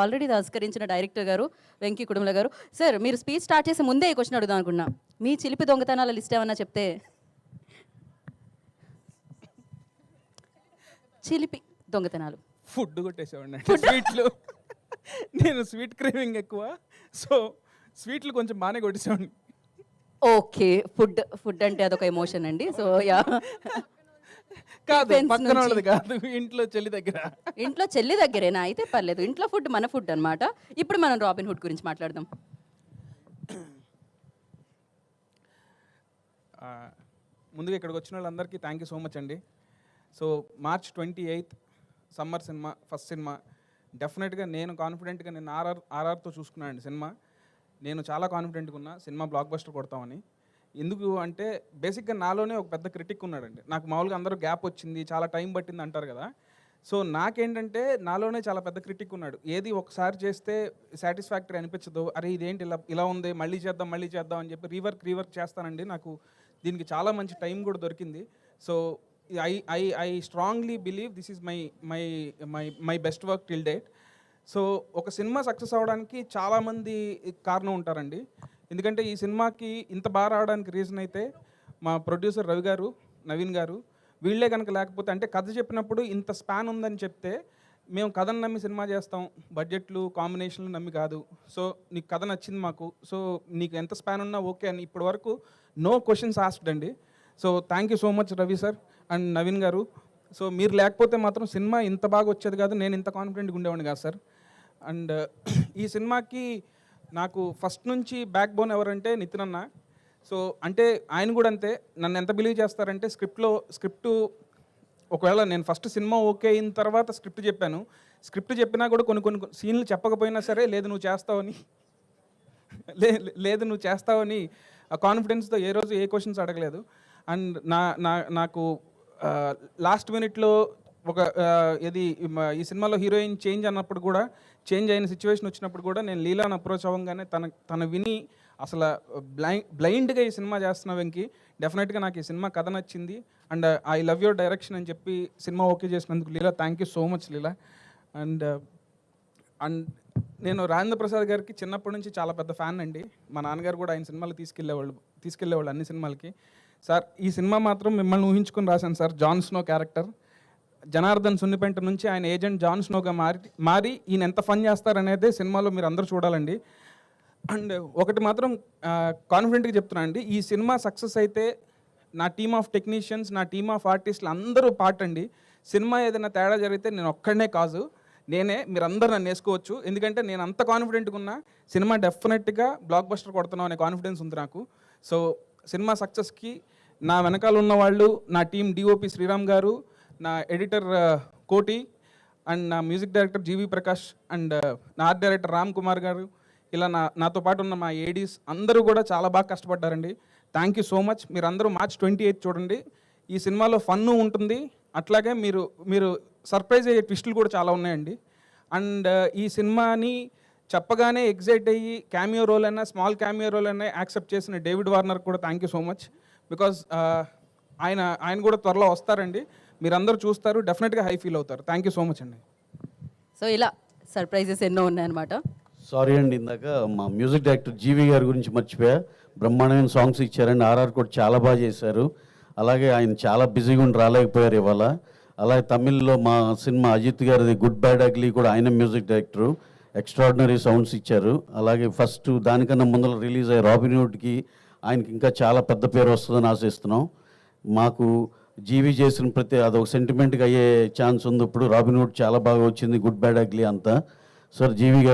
Already తస్కరించిన director గారు వెంకీ కుటుంబల గారు. Sir మీరు స్పీచ్ స్టార్ట్ చేసే ముందే ఈ క్వశ్చన్ అడుగుదాం అనుకున్నా. మీ చిలిపి దొంగతనాల లిస్ట్ ఏమన్నా చెప్తే? చిలిపి దొంగతనాలు. ఫుడ్ కొట్టేసేవాడిని. స్వీట్లు. నేను స్వీట్ క్రేవింగ్ ఎక్కువ. సో స్వీట్లు కొంచెం బాగానే కొట్టేసేవాడిని. ఓకే ఫుడ్ ఫుడ్ అంటే అదొక ఎమోషన్ అండి. So yeah. కాదు పక్కన నుంచి. వాళ్ళది కాదు ఇంట్లో చెల్లి దగ్గర. ఇంట్లో చెల్లి దగ్గరేనా? అయితే పర్లేదు. ఇంట్లో ఫుడ్ మన ఫుడ్ అన్నమాట. ఇప్పుడు మనం రాబిన్ హుడ్ గురించి మాట్లాడదాం. ఆ, ముందుగా ఇక్కడికి వచ్చిన వాళ్ళందరికీ థ్యాంక్ యూ సో మచ్ అండి. So March twenty eighth summer cinema first cinema డెఫినెట్గా నేను కాన్ఫిడెంట్గా నేను ఆర్ఆర్ ఆర్ఆర్తో చూసుకున్నాను అండి సినిమా. నేను చాలా కాన్ఫిడెంట్గా ఉన్నా. సినిమా బ్లాక్ బస్టర్ కొడతామని. ఎందుకు అంటే బేసిక్గా నాలోనే ఒక పెద్ద క్రిటిక్ ఉన్నాడండి. నాకు మామూలుగా అందరూ గ్యాప్ వచ్చింది చాలా టైం పట్టింది అంటారు కదా. సో నాకేంటంటే నాలోనే చాలా పెద్ద క్రిటిక్ ఉన్నాడు. ఏది ఒకసారి చేస్తే సాటిస్ఫాక్టరీ అనిపించదు. అరే ఇదేంటి ఇలా ఇలా ఉంది మళ్ళీ చేద్దాం మళ్ళీ చేద్దాం అని చెప్పి రీవర్క్ రీవర్క్ చేస్తానండి. నాకు దీనికి చాలా మంచి టైం కూడా దొరికింది. So I I I strongly believe this is my my my my best work till date. So ఒక సినిమా సక్సెస్ అవ్వడానికి చాలామంది కారణం ఉంటారండి. ఎందుకంటే ఈ సినిమాకి ఇంత బాగా రావడానికి రీజన్ అయితే మా ప్రొడ్యూసర్ రవి గారు నవీన్ గారు వీళ్ళే కనుక లేకపోతే అంటే కథ చెప్పినప్పుడు ఇంత స్పాన్ ఉందని చెప్తే మేము కథను నమ్మి సినిమా చేస్తాం. బడ్జెట్లు కాంబినేషన్లు నమ్మి కాదు. సో నీకు కథ నచ్చింది మాకు. సో నీకు ఎంత స్పాన్ ఉన్నా ఓకే అని ఇప్పటి వరకు నో క్వశ్చన్స్ ఆస్క్డ్ అండి. So thank you so much Ravi sir and Naveen garu. So మీరు లేకపోతే మాత్రం సినిమా ఇంత బాగా వచ్చేది కాదు. నేను ఇంత కాన్ఫిడెంట్గా ఉండేవాడిని కాదు సార్ అండ్ ఈ సినిమాకి నాకు ఫస్ట్ నుంచి బ్యాక్ బోన్ ఎవరంటే నితిన్ అన్న సో అంటే ఆయన కూడా అంతే. నన్ను ఎంత బిలీవ్ చేస్తారంటే స్క్రిప్ట్లో స్క్రిప్ట్ ఒకవేళ నేను ఫస్ట్ సినిమా ఓకే అయిన తర్వాత స్క్రిప్ట్ చెప్పాను. స్క్రిప్ట్ చెప్పినా కూడా కొన్ని కొన్ని సీన్లు చెప్పకపోయినా సరే లేదు నువ్వు చేస్తావని. లే లేదు నువ్వు చేస్తావని కాన్ఫిడెన్స్తో ఏ రోజు ఏ క్వశ్చన్స్ అడగలేదు. అండ్ నా నా నాకు లాస్ట్ మినిట్లో ఒక ఇది ఈ సినిమాలో హీరోయిన్ చేంజ్ అన్నప్పుడు కూడా చేంజ్ అయిన సిచ్యువేషన్ వచ్చినప్పుడు కూడా నేను లీలాని అప్రోచ్ అవ్వగానే తన తన విని అసలు బ్లైండ్ బ్లైండ్గా ఈ సినిమా చేస్తున్న వెంకి డెఫినెట్గా నాకు ఈ సినిమా కథ నచ్చింది. And I love your direction అని చెప్పి సినిమా ఓకే చేసినందుకు Leela thank you so much Leela. And and నేను రాజేంద్ర ప్రసాద్ గారికి చిన్నప్పటి నుంచి చాలా పెద్ద ఫ్యాన్ అండి. మా నాన్నగారు కూడా ఆయన సినిమాలు తీసుకెళ్ళేవాళ్ళు తీసుకెళ్ళేవాళ్ళు అన్ని సినిమాలకి. సార్ ఈ సినిమా మాత్రం మిమ్మల్ని ఊహించుకొని రాశాను sir Jon Snow character. Janardhan Sunnipenta నుంచి ఆయన ఏజెంట్ జాన్ స్నోగా మారి మారి ఈయన ఎంత ఫన్ చేస్తారనేదే సినిమాలో మీరు అందరూ చూడాలండి. అండ్ ఒకటి మాత్రం కాన్ఫిడెంట్గా చెప్తున్నా అండి ఈ సినిమా సక్సెస్ అయితే నా టీమ్ ఆఫ్ టెక్నీషియన్స్ నా టీమ్ ఆఫ్ ఆర్టిస్టులు అందరూ పార్ట్ అండి సినిమా ఏదైనా తేడా జరిగితే నేను ఒక్కడనే కాదు నేనే మీరందరూ నన్ను వేసుకోవచ్చు. ఎందుకంటే నేను అంత కాన్ఫిడెంట్గా ఉన్నా సినిమా డెఫినెట్గా బ్లాక్ బస్టర్ కొడుతున్నాం అనే కాన్ఫిడెన్స్ ఉంది నాకు. సో సినిమా సక్సెస్కి నా వెనకాల ఉన్న వాళ్ళు నా టీం డిఓపి శ్రీరామ్ గారు నా ఎడిటర్ కోటి అండ్ నా music director GV Prakash and నా ఆర్ట్ డైరెక్టర్ రామ్ కుమార్ గారు. ఇలా నా నాతో పాటు ఉన్న మా ఏడీస్ అందరూ కూడా చాలా బాగా కష్టపడ్డారండి. థ్యాంక్ యూ సో మచ్ మీరు అందరూ మార్చ్ ట్వంటీ ఎయిత్ చూడండి. ఈ సినిమాలో ఫన్ను ఉంటుంది. అట్లాగే మీరు మీరు సర్ప్రైజ్ అయ్యే ట్విస్టులు కూడా చాలా ఉన్నాయండి. అండ్ ఈ సినిమాని చెప్పగానే ఎగ్జైట్ అయ్యి క్యామియో రోల్ అయినా స్మాల్ క్యామియో రోల్ అయినా యాక్సెప్ట్ చేసిన డేవిడ్ వార్నర్ కూడా thank you so much because ఆయన ఆయన కూడా త్వరలో వస్తారండి. మీరందరూ చూస్తారు డెఫినెట్గా హై ఫీల్ అవుతారు. థ్యాంక్ యూ సో మచ్ అండి. సో ఇలా సర్ప్రైజెస్ ఎన్నో ఉన్నాయన్నమాట. సారీ అండి ఇందాక మా మ్యూజిక్ డైరెక్టర్ జీవి గారి గురించి మర్చిపోయా. బ్రహ్మాండమైన సాంగ్స్ ఇచ్చారండి ఆర్ఆర్ కూడా చాలా బాగా చేశారు. అలాగే ఆయన చాలా బిజీగా ఉండి రాలేకపోయారు ఇవాళ. అలాగే తమిళ్ళో మా సినిమా అజిత్ గారిది గుడ్ బ్యాడ్ అగ్లీ కూడా ఆయన మ్యూజిక్ డైరెక్టరు ఎక్స్ట్రాడినరీ సౌండ్స్ ఇచ్చారు. అలాగే ఫస్ట్ దానికన్నా ముందర రిలీజ్ అయ్యే రాబిన్ హుడ్కి ఆయనకి ఇంకా చాలా పెద్ద పేరు వస్తుందని ఆశిస్తున్నాం. మాకు జీవి చేసిన ప్రతి అదొక సెంటిమెంట్గా అయ్యే ఛాన్స్ ఉంది. ఇప్పుడు రాబిన్ హుడ్ చాలా బాగా వచ్చింది. గుడ్ బ్యాడ్ అగ్లీ అంతా. సార్ జీవి గారు